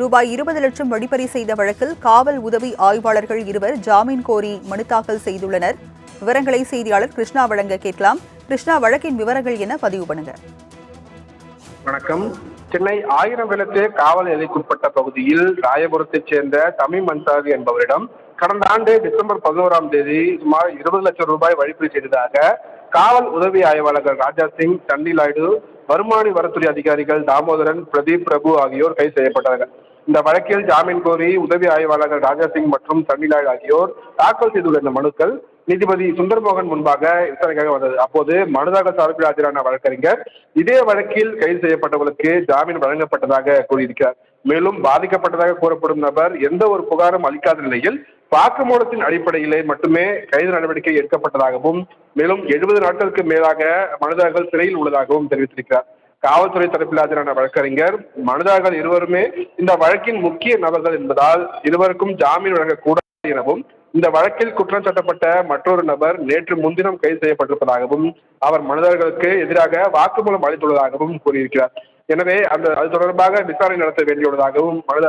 ரூபாய் இருபது லட்சம் வழிப்பறி செய்த வழக்கில் காவல் உதவி ஆய்வாளர்கள் இருவர் ஜாமீன் கோரி மனு தாக்கல் செய்துள்ளனர். விவரங்களை செய்தியாளர் கிருஷ்ணா வழங்க கேட்கலாம். கிருஷ்ணா வழக்கின் விவரங்கள் என பதிவு பண்ணுங்க. வணக்கம். சென்னை ஆயிரம் விளக்கு காவல் எல்லைக்குட்பட்ட பகுதியில் ராயபுரத்தைச் சேர்ந்த தமிம் அன்சாரி என்பவரிடம் கடந்த ஆண்டு டிசம்பர் பதினோராம் தேதி சுமார் இருபது லட்சம் ரூபாய் வழிப்பறி செய்ததாக காவல் உதவி ஆய்வாளர்கள் ராஜா சிங் சண்டி லாய்டு வருமான வரித்துறை அதிகாரிகள் தாமோதரன் பிரதீப் பிரபு ஆகியோர் கைது செய்யப்பட்டார்கள் இந்த வழக்கில் ஜாமீன் கோரி உதவி ஆய்வாளர்கள் ராஜா சிங் மற்றும் சண்டி ஆகியோர் தாக்கல் செய்துள்ள இந்த மனுக்கள் நீதிபதி சுந்தர்மோகன் முன்பாக விசாரணைக்காக வந்தது. அப்போது மனுதாக சார்பில் ஆஜரான வழக்கறிஞர் இதே வழக்கில் கைது செய்யப்பட்டவர்களுக்கு ஜாமீன் வழங்கப்பட்டதாக கூறியிருக்கிறார். மேலும் பாதிக்கப்பட்டதாக கூறப்படும் நபர் எந்த ஒரு புகாரும் அளிக்காத நிலையில் வாக்குமூலத்தின் அடிப்படையிலே மட்டுமே கைது நடவடிக்கை எடுக்கப்பட்டதாகவும் மேலும் எழுபது நாட்களுக்கு மேலாக மனிதர்கள் சிறையில் உள்ளதாகவும் தெரிவித்திருக்கிறார். காவல்துறை தரப்பில் ஆஜரான வழக்கறிஞர் மனிதர்கள் இருவருமே இந்த வழக்கின் முக்கிய நபர்கள் என்பதால் இருவருக்கும் ஜாமீன் வழங்கக்கூடாது எனவும் இந்த வழக்கில் குற்றம் சாட்டப்பட்ட மற்றொரு நபர் நேற்று முன்தினம் கைது செய்யப்பட்டிருப்பதாகவும் அவர் மனிதர்களுக்கு எதிராக வாக்குமூலம் அளித்துள்ளதாகவும் கூறியிருக்கிறார். எனவே அந்த அது தொடர்பாக விசாரணை நடத்த வேண்டியுள்ளதாகவும் மனித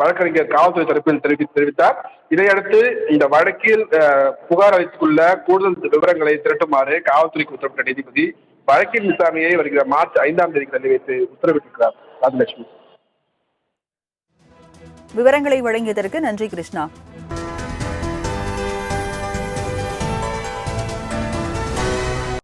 வழக்கறிஞர் காவல்துறை தரப்பில் தெரிவி தெரிவித்தார். இதையடுத்து இந்த வழக்கில் புகார் அளித்துள்ள கூடுதல் விவரங்களை திரட்டுமாறு காவல்துறைக்கு உத்தரவிட்ட நீதிபதி வழக்கின் விசாரணையை வருகிற மார்ச் ஐந்தாம் தேதி தள்ளி வைத்து உத்தரவிட்டிருக்கிறார் ராஜலட்சுமி. விவரங்களை வழங்கியதற்கு நன்றி கிருஷ்ணா.